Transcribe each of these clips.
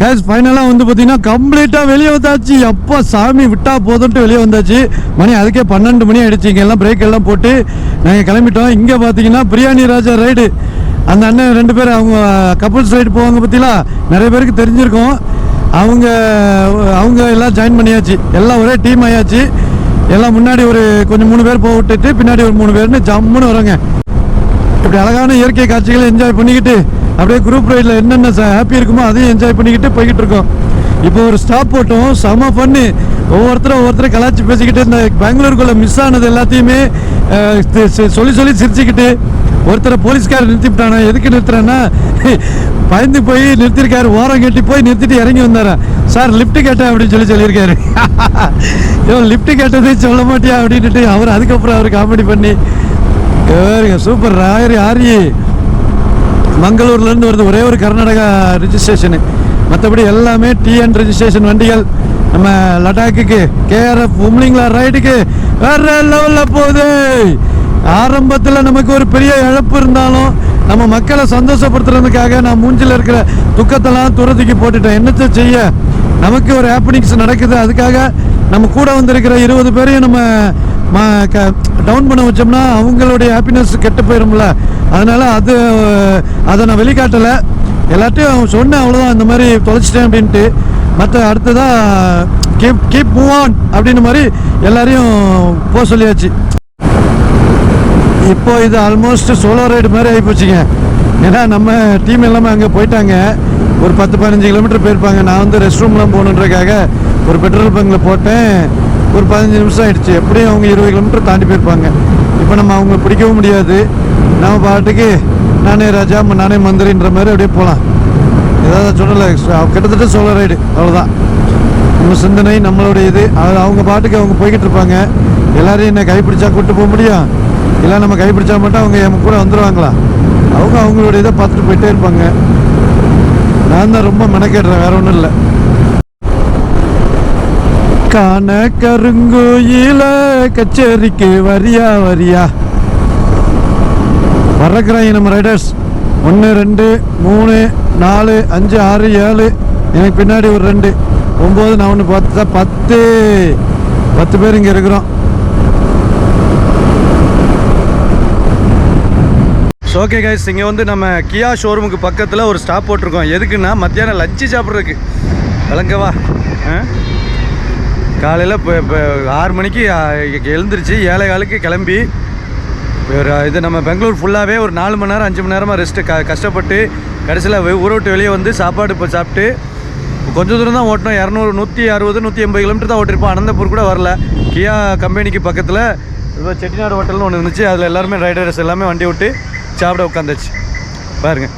Case ஃபைனலாக வந்து பார்த்தீங்கன்னா கம்ப்ளீட்டாக வெளியே வந்தாச்சு. எப்போ சாமி விட்டா போதும்ட்டு வெளியே வந்தாச்சு. மணி அதுக்கே பன்னெண்டு மணி ஆகிடுச்சு இங்கே எல்லாம் பிரேக் எல்லாம் போட்டு நாங்கள் கிளம்பிட்டோம். இங்கே பார்த்தீங்கன்னா பிரியாணி ராஜா ரைடு அந்த அண்ணன் ரெண்டு பேர் அவங்க கப்புள்ஸ் ரைடு போவாங்க பார்த்தீங்களா? நிறைய பேருக்கு தெரிஞ்சிருக்கும். அவங்க அவங்க எல்லாம் ஜாயின் பண்ணியாச்சு. எல்லாம் ஒரே டீம் ஆயாச்சு. எல்லாம் முன்னாடி ஒரு கொஞ்சம் மூணு பேர் போக விட்டுட்டு பின்னாடி ஒரு மூணு பேர்னு ஜம்முன்னு வராங்க அப்படி அழகான இயற்கை காட்சிகளை என்ஜாய் பண்ணிக்கிட்டு அப்படியே குரூப் ரைடில் என்னென்ன ஹாப்பி இருக்குமோ அதையும் என்ஜாய் பண்ணிக்கிட்டு போய்கிட்டு இருக்கோம். இப்போ ஒரு ஸ்டாப் போட்டோம் செம பண்ணி ஒவ்வொருத்தரும் ஒவ்வொருத்தரும் கலாச்சி பேசிக்கிட்டு இந்த பெங்களூருக்குள்ளே மிஸ் ஆனது எல்லாத்தையுமே சொல்லி சொல்லி சிரிச்சுக்கிட்டு ஒருத்தரை போலீஸ்காரர் நிறுத்திவிட்டானா எதுக்கு நிறுத்துறான்னா பயந்து போய் நிறுத்திருக்காரு ஓரம் கட்டி போய் நிறுத்திட்டு இறங்கி வந்தாரா. சார் லிஃப்ட் கேட்டேன் அப்படின்னு சொல்லி சொல்லியிருக்காரு. இவன் லிஃப்ட் கேட்டதே சொல்ல மாட்டியா அப்படின்ட்டு அவர் அதுக்கப்புறம் அவர் காமெடி பண்ணி சரிங்க சூப்பர் ராயரி ஆரி மங்களூர்லேருந்து வருது ஒரே ஒரு கர்நாடகா ரிஜிஸ்ட்ரேஷனு மற்றபடி எல்லாமே டிஎன் ரெஜிஸ்ட்ரேஷன் வண்டிகள். நம்ம லடாக்குக்கு கேஆர்எஃப் உம்லிங்களா ரைடுக்கு வேற லெவலில் போகுது. ஆரம்பத்தில் நமக்கு ஒரு பெரிய இழப்பு இருந்தாலும் நம்ம மக்களை சந்தோஷப்படுத்துறதுக்காக நான் மூஞ்சில் இருக்கிற துக்கத்தெல்லாம் துரத்துக்கு போட்டுட்டேன். என்னத்தை செய்ய? நமக்கு ஒரு ஹாப்பனிங்ஸ் நடக்குது. அதுக்காக நம்ம கூட வந்திருக்கிற இருபது பேரையும் நம்ம டவுன் பண்ண வச்சோம்னா அவங்களுடைய ஹாப்பினஸ் கெட்டு போயிடும்ல அதனால் அது அதை நான் வெளிக்காட்டலை. எல்லாத்தையும் சொன்னேன் அவ்வளோதான் இந்த மாதிரி தொலைச்சிட்டேன் அப்படின்ட்டு. மற்ற அடுத்ததாக கீப் கீப் மூவ் ஆன் அப்படின்னு மாதிரி எல்லாரையும் போக சொல்லியாச்சு. இப்போ இது ஆல்மோஸ்ட் சோலோ ரைடு மாதிரி ஆகிப்போச்சுங்க ஏன்னா நம்ம டீம் எல்லாமே அங்கே போயிட்டாங்க. ஒரு பத்து பதினஞ்சு கிலோமீட்டர் போயிருப்பாங்க. நான் வந்து ரெஸ்ட் ரூம்லாம் போகணுன்றக்காக ஒரு பெட்ரோல் பங்கில் போட்டேன். ஒரு பதினஞ்சு நிமிஷம் ஆயிடுச்சு. எப்படியும் அவங்க இருபது கிலோமீட்டர் தாண்டி போயிருப்பாங்க. இப்போ நம்ம அவங்க பிடிக்கவும் முடியாது. நம்ம பாட்டுக்கு நானே ராஜா நானே மந்திரின்ற மாதிரி அப்படியே போகலாம் ஏதாவது சொல்லலை. கிட்டத்தட்ட சோழ ரைடு அவ்வளோதான் நம்ம சிந்தனை நம்மளுடைய இது அது அவங்க பாட்டுக்கு அவங்க போய்கிட்டு இருப்பாங்க. எல்லாரையும் என்ன கைப்பிடிச்சா கூப்பிட்டு போக முடியும். இல்லை நம்ம கைப்பிடிச்சா மட்டும் அவங்க என் கூட வந்துடுவாங்களா அவங்க அவங்களுடைய இதை பார்த்துட்டு போயிட்டே இருப்பாங்க. நான் தான் ரொம்ப மெனக்கேடுறேன் வேற ஒன்றும் இல்லை. காண கருங்கோயில கச்சேரிக்கு வரியா வரியா? வர்றக்கிறாங்க நம்ம ரைடர்ஸ். ஒன்று ரெண்டு மூணு நாலு அஞ்சு ஆறு ஏழு. எனக்கு பின்னாடி ஒரு ரெண்டு. ஒம்பது நான் ஒன்று பத்து பத்து. பத்து பேர் இங்கே இருக்கிறோம். ஓகே கைஸ் இங்கே வந்து நம்ம கியா ஷோரூமுக்கு பக்கத்தில் ஒரு ஸ்டாப் போட்டிருக்கோம். எதுக்குன்னா மத்தியானம் லஞ்சு சாப்பிட்றதுக்கு. விளங்கவா? காலையில் இப்போ இப்போ ஆறு மணிக்கு எழுந்திரிச்சு ஏழை காலுக்கு கிளம்பி ஒரு இது நம்ம பெங்களூர் ஃபுல்லாகவே ஒரு நாலு மணி நேரம் அஞ்சு மணி நேரமாக ரெஸ்ட்டு க கஷ்டப்பட்டு கடைசியில் ஊரை விட்டு வெளியே வந்து சாப்பாடு இப்போ சாப்பிட்டு கொஞ்சம் தூரம் தான் ஓட்டினோம். இரநூறு நூற்றி அறுபது நூற்றி எண்பது கிலோமீட்டர் தான் ஓட்டிருப்போம். அனந்தபூர் கூட வரல. கியா கம்பெனிக்கு பக்கத்தில் இப்போ செட்டிநாடு ஹோட்டல்னு ஒன்று இருந்துச்சு. அதில் எல்லாருமே ரைடர்ஸ் எல்லாமே வண்டி விட்டு சாப்பிட உட்காந்துச்சு பாருங்கள்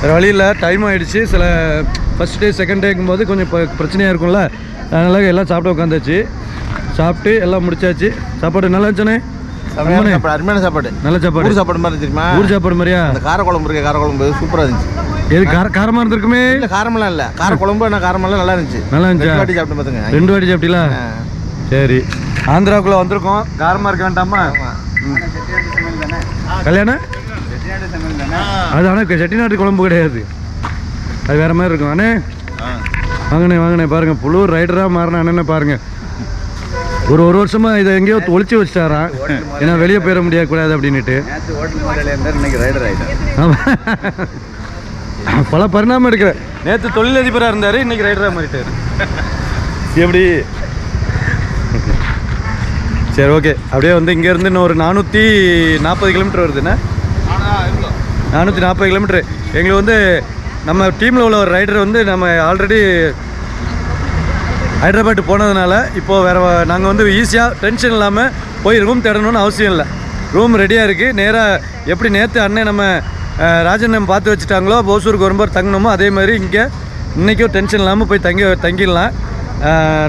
வேறு வழியில் டைம் ஆகிடுச்சு சில ஃபஸ்ட் டே செகண்ட் டேக்கும் போது கொஞ்சம் பிரச்சனையாக இருக்கும்ல. அதனால் எல்லாம் சாப்பிட உட்காந்தாச்சு. சாப்பிட்டு எல்லாம் முடிச்சாச்சு. சாப்பாடு நல்லா இருந்துச்சுனே சாப்பாடு அருமையான சாப்பாடு. நல்ல சாப்பாடு. ஊர் சாப்பாடு மாதிரி தெரியுமா? ஊர் சாப்பாடு மாதிரியா? அந்த காரக்குழம்பு இருக்கு காரக்குழம்பு சூப்பரா இருந்துச்சு. எது கார காரமாக இருந்திருக்குமே? இல்ல காரமெல்லாம் இல்ல. காரக்குழம்பு ஆனால் காரமெல்லாம் நல்லா இருந்துச்சு. நல்லா இருந்துச்சா? ரெண்டு வாட்டி சாப்பிட்டு பார்த்துங்க ரெண்டு வாட்டி சாப்பிட்டீங்களா. சரி. ஆந்திராவுக்குள்ள வந்திருக்கோம். காரமாக இருக்க வேண்டாமா? கல்யாணம்? அது ஆனால் செட்டிநாட்டு குழம்பு கிடையாது. அது வேற மாதிரி இருக்கும். அண்ணே? வாங்கண்ணே வாங்கண்ணே பாருங்க புழு ரைடராக மாறின அண்ணனை பாருங்க. ஒரு ஒரு வருஷமா இதை எங்கேயோ ஒளிச்சு வச்சிட்டாராம் ஏன்னா வெளியே போயிட முடியக்கூடாது அப்படின்னுட்டு. ஆமா. பல பரிணாமம் எடுக்கிற நேற்று தொழிலதிபராக இருந்தார் இன்னைக்கு ரைடராக மாறிட்டார். எப்படி? சரி ஓகே அப்படியே வந்து இங்கேருந்து இன்னும் ஒரு நானூற்றி நாற்பது கிலோமீட்டர் வருதுண்ணே நானூற்றி நாற்பது கிலோமீட்டர். எங்களுக்கு வந்து நம்ம டீமில் உள்ள ஒரு ரைடர் வந்து நம்ம ஆல்ரெடி ஹைதராபாத் போனதுனால இப்போது வேறு நாங்கள் வந்து ஈஸியாக டென்ஷன் இல்லாமல் போய் ரூம் தேடணும்னு அவசியம் இல்லை. ரூம் ரெடியாக இருக்குது நேராக எப்படி நேற்று அண்ணன் நம்ம ராஜன் ராஜண்ணன் பார்த்து வச்சுட்டாங்களோ போசூருக்கு வரும்போது தங்கணுமோ அதே மாதிரி இங்கே இன்றைக்கும் டென்ஷன் இல்லாமல் போய் தங்கி தங்கிடலாம்.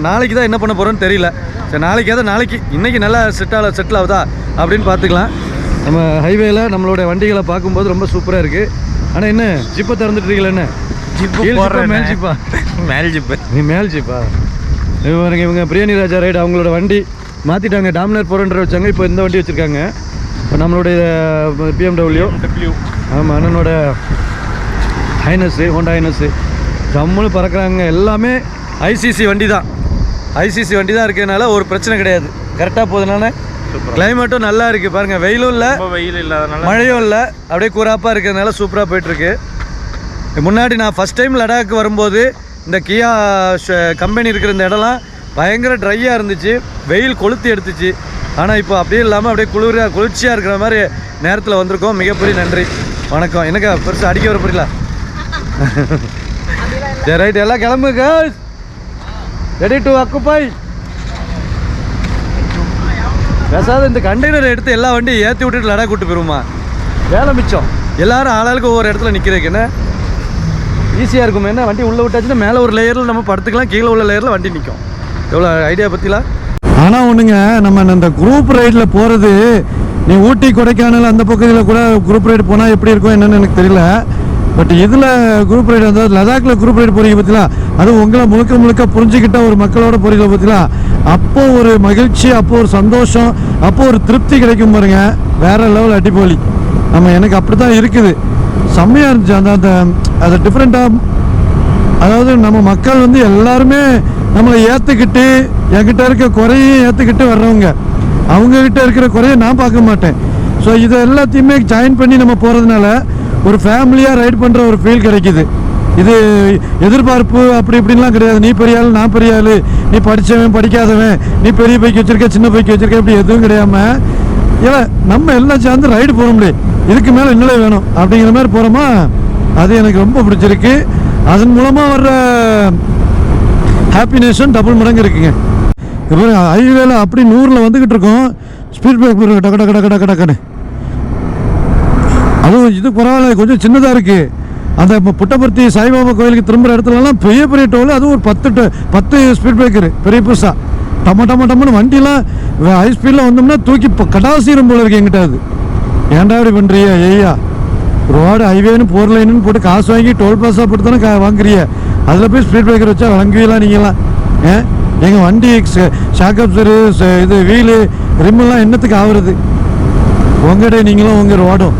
நாளைக்கு தான் என்ன பண்ண போகிறோன்னு தெரியல. சரி நாளைக்காவது நாளைக்கு இன்றைக்கி நல்லா செட்டால செட்டில் ஆகுதா அப்படின்னு பார்த்துக்கலாம். நம்ம ஹைவேயில் நம்மளோட வண்டிகளை பார்க்கும்போது ரொம்ப சூப்பராக இருக்குது ஆனால் என்ன? ஜிப்பை திறந்துட்டு இருக்கீங்களா என்ன மேல் ஜிப்பா மேல் ஜிப்பு? நீ மேல் ஜிப்பா? இவங்க இவங்க பிரியாணி ராஜா ரைடு அவங்களோட வண்டி மாற்றிட்டாங்க டாமினர் ஹண்ட்ரட் வச்சாங்க இப்போ இந்த வண்டி வச்சுருக்காங்க. இப்போ நம்மளுடைய பிஎம்டபிள்யூ ஆமாம் அண்ணனோட ஹைனஸ்ஸு ஹோண்டா ஹைனஸ்ஸு ஜம்முன்னு பறக்குறாங்க. எல்லாமே ஐசிசி வண்டி தான் ஐசிசி வண்டி தான் இருக்கிறதுனால ஒரு பிரச்சனை கிடையாது. கரெக்டாக போகுதுனால கிளைமேட்டும் நல்லா இருக்குது பாருங்கள் வெயிலும் இல்லை ரொம்ப வெயில் இல்லாதனால. மழையும் இல்லை அப்படியே கூறாப்பாக இருக்கிறதுனால சூப்பராக போயிட்டுருக்கு. முன்னாடி நான் ஃபஸ்ட் டைம் லடாக் வரும்போது இந்த கியா கம்பெனி இருக்கிற இந்த இடம்லாம் பயங்கர ட்ரையாக இருந்துச்சு. வெயில் கொளுத்தி எடுத்துச்சு. ஆனால் இப்போ அப்படியே இல்லாமல் அப்படியே குளிராக குளிர்ச்சியாக இருக்கிற மாதிரி நேரத்தில் வந்திருக்கோம். மிகப்பெரிய நன்றி. வணக்கம். என்னக்கா பெருசாக அடிக்க வர புரியல சரி ரைட் எல்லாம் கிளம்புங்க ரெடி டு அக்குப்பை பேசாத இந்த கண்டெய்னர் எடுத்து எல்லா வண்டியும் ஏற்றி விட்டுட்டு லடாக் கூட்டு போயிருமா வேலை மிச்சம். எல்லாரும் ஆளாளுக்கு ஒவ்வொரு இடத்துல நிற்கிறதுக்கு என்ன? ஈஸியாக இருக்கும் என்ன? வண்டி உள்ளே விட்டாச்சுன்னா மேலே ஒரு லேயரில் நம்ம படுத்துக்கலாம் கீழே உள்ள லேயரில் வண்டி நிற்கும் எவ்வளோ ஐடியா பற்றிலாம் ஆனால் ஒன்றுங்க நம்ம இந்த குரூப் ரைடில் போகிறது நீ ஊட்டி கொடைக்கானல் அந்த பக்கத்தில் கூட குரூப் ரைடு போனால் எப்படி இருக்கும் என்னென்னு எனக்கு தெரியல. பட் இதில் குரூப் ரைடு வந்து லடாக்கில் குரூப் ரைடு போகிறீங்க பார்த்தீங்களா அதுவும் உங்களை முழுக்க முழுக்க புரிஞ்சுக்கிட்ட ஒரு மக்களோட போகிறீங்க பார்த்தீங்களா அப்போ ஒரு மகிழ்ச்சி அப்போ ஒரு சந்தோஷம் அப்போ ஒரு திருப்தி கிடைக்கும் பாருங்க. வேற லெவல் அடிப்பொலி நம்ம எனக்கு அப்படி தான் இருக்குது. செம்மையாக இருந்துச்சு. அந்த அந்த அது டிஃப்ரெண்ட்டாக அதாவது நம்ம மக்கள் வந்து எல்லாருமே நம்மளை ஏற்றுக்கிட்டு என்கிட்ட இருக்க குறையும் ஏற்றுக்கிட்டு வர்றவங்க. அவங்கக்கிட்ட இருக்கிற குறைய நான் பார்க்க மாட்டேன். ஸோ இதை எல்லாத்தையுமே ஜாயின் பண்ணி நம்ம போகிறதுனால ஒரு ஃபேமிலியாக ரைட் பண்ணுற ஒரு ஃபீல் கிடைக்குது. இது எதிர்பார்ப்பு அப்படி இப்படின்லாம் கிடையாது. நீ பெரிய ஆள் நான் பெரிய ஆள். நீ படித்தவன் படிக்காதவன். நீ பெரிய பைக் வச்சுருக்க சின்ன பைக் வச்சுருக்க இப்படி எதுவும் கிடையாம இல்லை நம்ம எல்லாம் சேர்ந்து ரைடு போக முடியும் இதுக்கு மேலே இன்னலே வேணும். அப்படிங்கிற மாதிரி போகிறோமா அது எனக்கு ரொம்ப பிடிச்சிருக்கு. அதன் மூலமாக வர்ற ஹாப்பினஸும் டபுள் மடங்கு இருக்குங்க. இப்போ ஹைவேல அப்படி நூறில் வந்துக்கிட்டு இருக்கோம். ஸ்பீட் பிரேக் போயிருக்கோம் டக்கு டக்கு டக்கு டக்கு டக்குன்னு அதுவும் இது பரவாயில்ல கொஞ்சம் சின்னதாக இருக்குது அந்த இப்போ புட்டபர்த்தி சாய்பாபா கோயிலுக்கு திரும்புகிற இடத்துலலாம் பெரிய பெரிய டோல் அதுவும் ஒரு பத்து டோ பத்து ஸ்பீட் பிரேக்கரு பெரிய புதுசாக டம்ம டம்ம டம்முன்னு வண்டிலாம் ஹை ஸ்பீடில் வந்தோம்னா தூக்கி இப்போ கடாசீரம் போல இருக்கு எங்கிட்ட அது. ஏன்டா இப்படி பண்ணுறிய ஐயா? ரோடு ஹைவேன்னு போர் லைனுன்னு போட்டு காசு வாங்கி டோல் பிளாஸாக போட்டு தானே கா வாங்குறிய அதில் போய் ஸ்பீட் பிரேக்கர் வச்சா வழங்குவீங்களா நீங்களாம் ஏ? எங்கள் வண்டி ஷாக்அப்ஸரு இது வீலு ரிம்மெல்லாம் என்னத்துக்கு ஆகுறது உங்கடே நீங்களும் உங்கள் ரோடும்.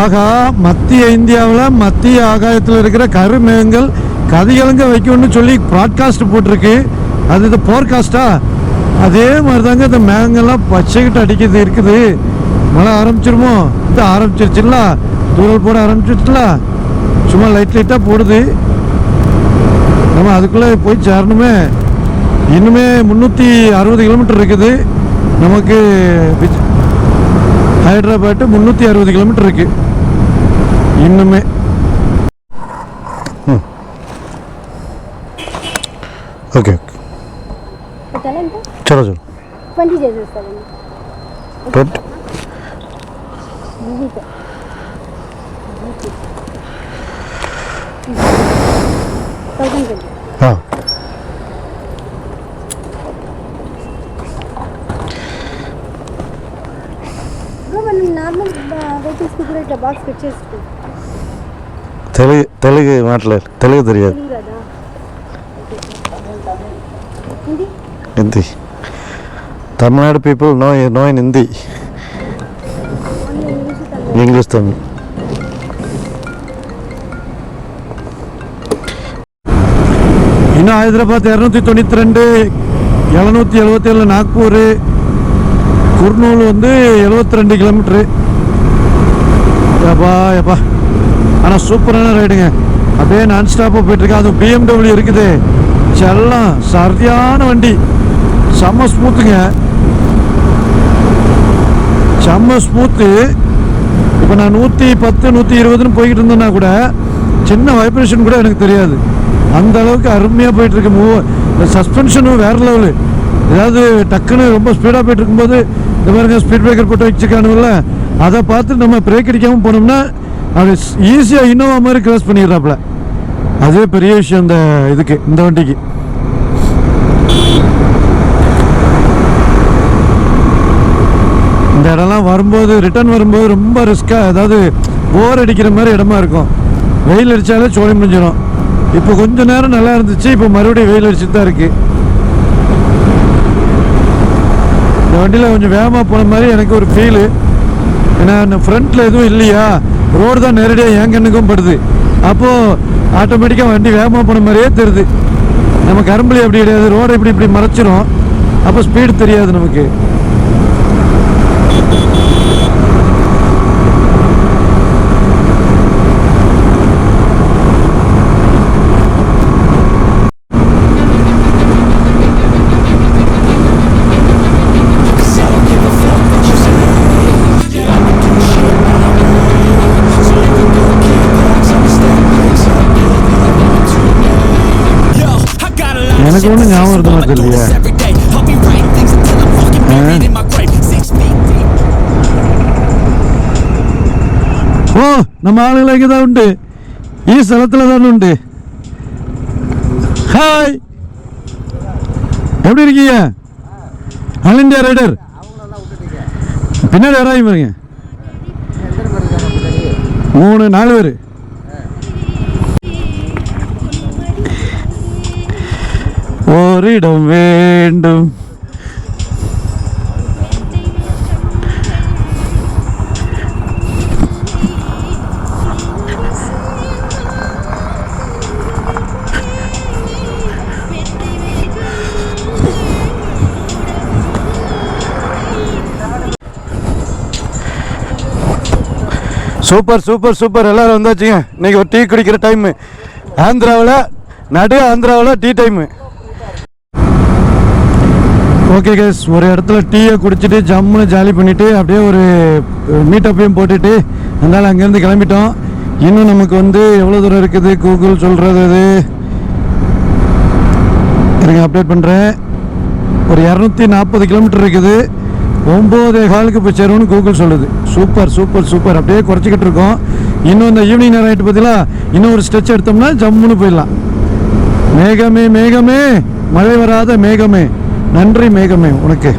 ஆகா மத்திய இந்தியாவில் மத்திய ஆகாயத்தில் இருக்கிற கருமேகங்கள் கதிகலங்க வைக்கும்னு சொல்லி ப்ராட்காஸ்ட் போட்டிருக்கு. அது இது போர்காஸ்டா அதே மாதிரி தாங்க இந்த மேகங்கள்லாம் பச்சைக்கிட்டு அடிக்கிறது இருக்குது. மழை ஆரம்பிச்சிருமோ? இது ஆரம்பிச்சிருச்சுல தூரல் போட ஆரம்பிச்சிருச்சுல சும்மா லைட் லைட்டாக போடுது. நம்ம அதுக்குள்ளே போய் சேரணுமே. இன்னுமே முந்நூற்றி அறுபது கிலோமீட்டர் இருக்குது. நமக்கு ஹைதராபாட்டு முந்நூற்றி அறுபது கிலோமீட்டர் இருக்குது இன்னுமே ఓకే చలో చలో ట్వంటీ థౌసండ్ ఇట్లా బాక్స్ పెట్టేసుకో తెలుగు తెలుగు మాట్లాడు తెలుగు తెలియదు తెలుగు రాదా Hindi Hindi Tamil Nadu people no no in Hindi only English Tamil English Tamil இன்னும் ஹைதராபாத் இரநூத்தி தொண்ணூற்றி ரெண்டு எழுநூற்றி எழுபத்தேழு நாக்பூர் குர்னூல் வந்து எழுபத்தி ரெண்டு கிலோமீட்ரு எப்பா எப்பா ஆனால் சூப்பரான ரைடுங்க அப்படியே நான் ஸ்டாப்பாக போயிட்டுருக்கேன் அதுவும் பிஎம்டபிள்யூ இருக்குது. செல்லம் சரியான வண்டி. செம்ம ஸ்மூத்துங்க செம்ம ஸ்மூத்து இப்போ நான் நூற்றி பத்து நூற்றி இருபதுன்னு போய்கிட்டு இருந்தேன்னா கூட சின்ன வைப்ரேஷன் கூட எனக்கு தெரியாது. அந்த அளவுக்கு அருமையாக போயிட்டுருக்கு. மூவ் இந்த சஸ்பென்ஷனும் வேற லெவலு ஏதாவது டக்குன்னு ரொம்ப ஸ்பீடாக போயிட்டு இருக்கும்போது இந்த பாருங்க ஸ்பீட் பிரேக்கர் போட்டு வச்சுருக்கானுங்கள அதை பார்த்து நம்ம பிரேக் அடிக்காமல் போனோம்னா அது ஈஸியாக இன்னோவா மாதிரி கிராஸ் பண்ணிடுறாப்புல. அதே பெரிய விஷயம் இந்த இதுக்கு இந்த வண்டிக்கு. இந்த இடம்லாம் வரும்போது ரிட்டர்ன் வரும்போது ரொம்ப ரிஸ்க்காக ஏதாவது போர் அடிக்கிற மாதிரி இடமா இருக்கும். வெயில் அடித்தாலே சோழி முடிஞ்சிடும். இப்போ கொஞ்ச நேரம் நல்லா இருந்துச்சு இப்போ மறுபடியும் வெயில் அடிச்சுட்டு தான் இருக்குது இந்த வண்டியில் கொஞ்சம் வேகமாக போன மாதிரி எனக்கு ஒரு ஃபீலு ஏன்னா ஃப்ரண்ட்டில் எதுவும் இல்லையா? ரோடு தான் நேரடியாக என் கண்ணுக்கும் படுது அப்போது ஆட்டோமேட்டிக்காக வண்டி வேகமாக போன மாதிரியே தெரியுது. நம்ம கரும்புலி அப்படி கிடையாது. ரோடை இப்படி இப்படி மறைச்சிரும். அப்போ ஸ்பீடு தெரியாது நமக்கு. எனக்கு ஒன்றும் ஞாபகம் இருக்க மாதிரி இல்லையா ஓ நம்ம ஆளுங்களை இங்கே தான் உண்டு. ஈ ஸ்தலத்தில் தான் உண்டு ஹாய் எப்படி இருக்கீங்க ஆல் இண்டியா ரைடர் பின்னாடி வராங்க பாருங்க மூணு நாலு பேர் ஓரிடம் வேண்டும். Super super super. எல்லாரும் வந்தாச்சுங்க. இன்னைக்கு ஒரு டீ குடிக்கிற டைமு ஆந்திராவில் நடு ஆந்திராவில் டீ டைமு ஓகே கேஸ் ஒரு இடத்துல டீயை குடிச்சிட்டு ஜம்முன்னு ஜாலி பண்ணிவிட்டு அப்படியே ஒரு மீட்டப்பையும் போட்டுட்டு அதனால் அங்கேருந்து கிளம்பிட்டோம். இன்னும் நமக்கு வந்து எவ்வளோ தூரம் இருக்குது? கூகுள் சொல்கிறது இது. இருங்க அப்டேட் பண்ணுறேன் ஒரு இரநூத்தி நாற்பது கிலோமீட்டர் இருக்குது. ஒம்போதே காலுக்கு போய் சேரும்னு கூகுள் சொல்லுது. சூப்பர் சூப்பர் சூப்பர் அப்படியே குறைச்சிக்கிட்டு இருக்கோம். இன்னும் இந்த ஈவினிங் நேரம் ஆகிட்டு பார்த்தீங்களா இன்னும் ஒரு ஸ்ட்ரெச் எடுத்தோம்னா ஜம்முன்னு போயிடலாம். மேகமே மேகமே. மழை வராத மேகமே. நன்றி மேகமே உனக்கு.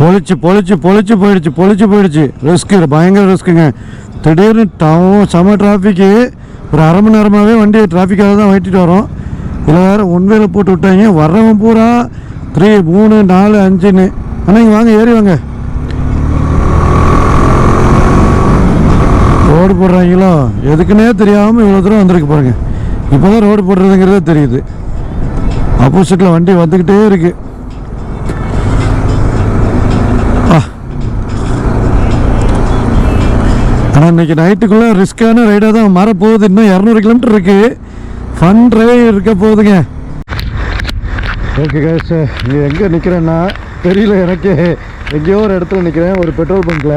பொழிச்சு பொழிச்சு பொழிச்சு போயிடுச்சு பொழிச்சு போயிடுச்சு. ரிஸ்க்கு பயங்கர ரிஸ்க்குங்க திடீர்னு டவும் செம டிராஃபிக்கு ஒரு அரை மணி நேரமாகவே வண்டி டிராஃபிக்காக தான் ஓட்டிட்டு வரோம். இதில் வேறு ஒன்வேல போட்டு விட்டாங்க. வர்றவன் பூரா த்ரீ மூணு நாலு அஞ்சுன்னு. ஆனால் இங்கே வாங்க ஏறி வாங்க. ரோடு போடுறாங்களோ? எதுக்குன்னே தெரியாமல் இவ்வளோ தூரம் வந்திருக்கு பாருங்கள் இப்போ தான் ரோடு போடுறதுங்கிறதே தெரியுது. ஆப்போசிட்டில் வண்டி வந்துக்கிட்டே இருக்கு. ஆனால் இன்னைக்கு நைட்டுக்குள்ளே ரிஸ்க்கான ரைடாக தான் மாறப்போகுது. இன்னும் இரநூறு கிலோமீட்டர் இருக்கு. ஃபன் ட்ரைவ் இருக்க போகுதுங்க. ஓகே கேஸ் நீ எங்கே நிற்கிறேன்னா தெரியல எனக்கு. எங்கேயோ ஒரு இடத்துல நிற்கிறேன் ஒரு பெட்ரோல் பங்க்கில்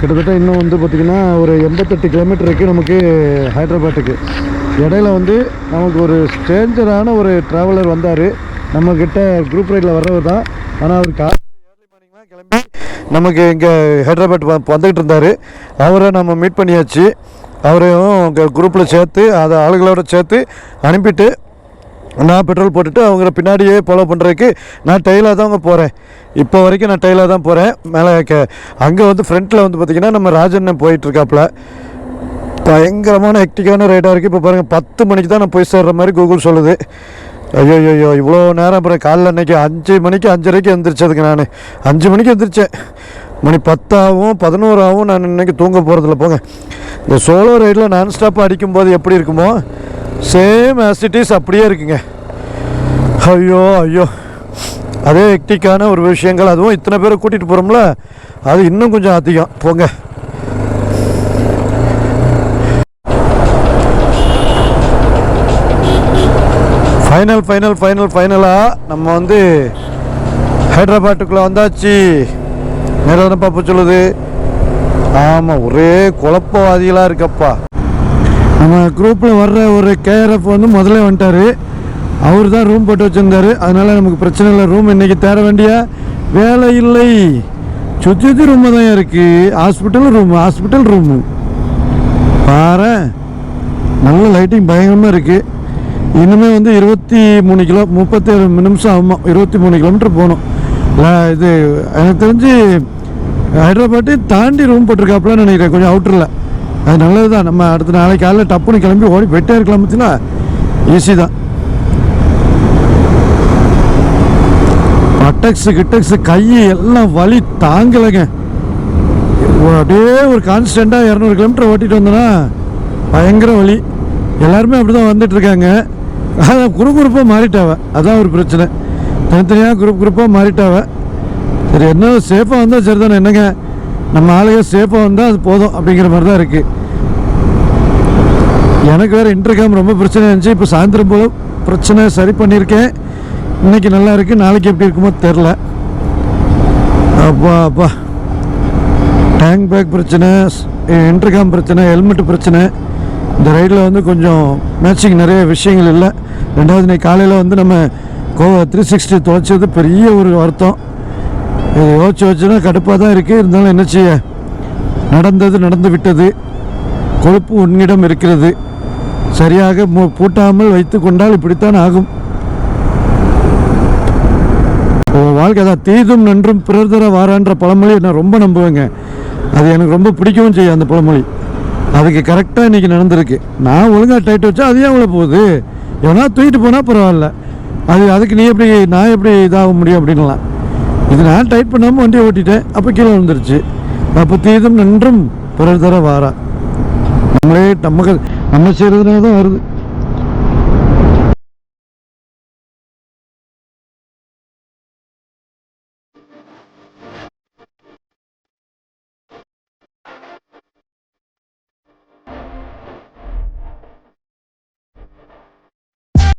கிட்டத்தட்ட இன்னும் வந்து பார்த்திங்கன்னா ஒரு எண்பத்தெட்டு கிலோமீட்டர் இருக்குது நமக்கு ஹைதராபாத்துக்கு. இடையில வந்து நமக்கு ஒரு ஸ்ட்ரேஞ்சரான ஒரு ட்ராவலர் வந்தார். நம்மக்கிட்ட குரூப் ரைடில் வர்றவர் தான். ஆனால் அவர் கார் கிளம்பி நமக்கு இங்கே ஹைதராபாத் வ- வந்துக்கிட்டு இருந்தார். அவரை நம்ம மீட் பண்ணியாச்சு. அவரையும் உங்கள் குரூப்பில் சேர்த்து அதை ஆளுகளோட சேர்த்து அனுப்பிட்டு நான் பெட்ரோல் போட்டுட்டு அவங்கள பின்னாடியே ஃபாலோ பண்ணுறதுக்கு நான் டெய்லாக தான் அங்கே போகிறேன் இப்போ வரைக்கும் நான் டெய்லாக தான் போகிறேன் மேலே க அங்கே வந்து ஃப்ரண்ட்டில் வந்து பார்த்திங்கன்னா நம்ம ராஜன் போயிட்டுருக்காப்புல பயங்கரமான ஹெக்டிக்கான ரைடாக இருக்குது இப்போ பாருங்கள் பத்து மணிக்கு தான் நான் போய் சேர்ற மாதிரி கூகுள் சொல்லுது. ஐயோ ஐயோ இவ்வளோ நேரம் அப்புறம் காலைல அன்னைக்கு அஞ்சு மணிக்கு அஞ்சரைக்கு எந்திரிச்சதுக்கு நான். அஞ்சு மணிக்கு எந்திரிச்சேன். மணி பத்தாகவும் பதினோராகவும் நான் இன்னைக்கு தூங்க போகிறதில்ல போங்க. இந்த சோலோ ரைடில் நான் ஸ்டாப்பாக அடிக்கும்போது எப்படி இருக்குமோ சேம் ஆசிட்டிஸ் அப்படியே இருக்குங்க. ஐயோ ஐயோ. அதே ஹெக்டிக்கான ஒரு விஷயங்கள் அதுவும் இத்தனை பேரை கூட்டிகிட்டு போகிறோம்ல அது இன்னும் கொஞ்சம் அதிகம். போங்க. ஃபைனல் ஃபைனல் ஃபைனல் ஃபைனலாக நம்ம வந்து ஹைதராபாத்துக்குள்ளே வந்தாச்சு. நேரம் தானப்பா சொல்லுது. ஆமாம் ஒரே குழப்பவாதிகளாக இருக்கப்பா. நம்ம குரூப்பில் வர்ற ஒரு கேஆர்எஃப் வந்து முதல்ல வந்துட்டார். அவர் தான் ரூம் போட்டு வச்சுருந்தாரு. அதனால் நமக்கு பிரச்சனை இல்லை. ரூம் இன்றைக்கி தேர வேண்டிய வேலை இல்லை. சுற்றி சுற்றி ரூமு தான் இருக்குது ஹாஸ்பிட்டல் ரூமு ஹாஸ்பிட்டல் ரூமு பாரு நல்ல லைட்டிங் பயங்கரமாக இருக்குது இன்னுமே வந்து இருபத்தி மூணு கிலோ முப்பத்தேழு நிமிஷம் ஆகுமா? இருபத்தி மூணு கிலோமீட்டர் போகணும். இது எனக்கு தெரிஞ்சு ஹைதராபாத்தை தாண்டி ரூம் போட்டிருக்காப்புலன்னு நினைக்கிறேன் கொஞ்சம் அவுட்டரில் அது நல்லது தான் நம்ம அடுத்த நாளைக்கு காலைல டப்புன்னு கிளம்பி ஓடி வெட்டே இருக்கலாம் பார்த்தீங்களா ஈஸி தான். அட்டக்ஸு கிட்டக்ஸு கை எல்லாம் வலி தாங்கலைங்க. அப்படியே ஒரு கான்ஸ்டண்ட்டாக இரநூறு கிலோமீட்டர் ஓட்டிகிட்டு வந்தோன்னா பயங்கர வலி. எல்லாருமே அப்படி தான் வந்துட்டுருக்காங்க அதான் குரூப் குரூப்பாக மாறிட்டாவ. அதான் ஒரு பிரச்சனை. தனித்தனியாக குரூப் குரூப்பாக மாறிட்டாவ. சரி என்ன சேஃபாக வந்தால் சரி தானே என்னங்க? நம்ம ஆளுங்க சேஃபாக வந்தால் அது போதும் அப்படிங்கிற மாதிரி தான் இருக்குது எனக்கு வேறு இன்டர்காம் ரொம்ப பிரச்சனை இருந்துச்சு. இப்போ சாயந்தரம் போதும் பிரச்சனை சரி பண்ணியிருக்கேன். இன்றைக்கி நல்லா இருக்குது நாளைக்கு எப்படி இருக்குமோ தெரில அப்பா அப்பா. டேங்க் பேக் பிரச்சனை இன்டர்காம் பிரச்சனை ஹெல்மெட் பிரச்சனை. இந்த ரைடில் வந்து கொஞ்சம் மேட்சிங் நிறைய விஷயங்கள் இல்லை. ரெண்டாவது இன்னைக்கு காலையில் வந்து நம்ம கோவா த்ரீ சிக்ஸ்டி துவைச்சது பெரிய ஒரு வருத்தம். இது யோசிச்சு வச்சுன்னா கடுப்பாக தான் இருக்குது இருந்தாலும் என்ன செய்ய? நடந்தது நடந்து விட்டது. கொழுப்பு உன்னிடம் இருக்கிறது. சரியாக பூட்டாமல் வைத்து கொண்டால் இப்படித்தான் ஆகும். வாழ்க்கை தான் தீதும் நன்றும் பிறர் தர வாரான்ற பழமொழி நான் ரொம்ப நம்புவேங்க. அது எனக்கு ரொம்ப பிடிக்கவும் செய்யும் அந்த பழமொழி. அதுக்கு கரெக்டாக இன்றைக்கி நடந்திருக்கு. நான் ஒழுங்காக டைட் வச்சா அது ஏன் அவ்வளோ போகுது? எவனா தூக்கிட்டு போனால் பரவாயில்ல. அது அதுக்கு நீ எப்படி நான் எப்படி இதாக முடியும் அப்படின்லாம் இது நான் டைட் பண்ணாமல் வண்டியை ஓட்டிட்டேன். அப்போ கீழே விழுந்துருச்சு. அப்போ தீதும் நன்றும் பிறர் தர வாரா. நம்மளே நம்ம நம்ம செய்கிறதுனால தான் வருது.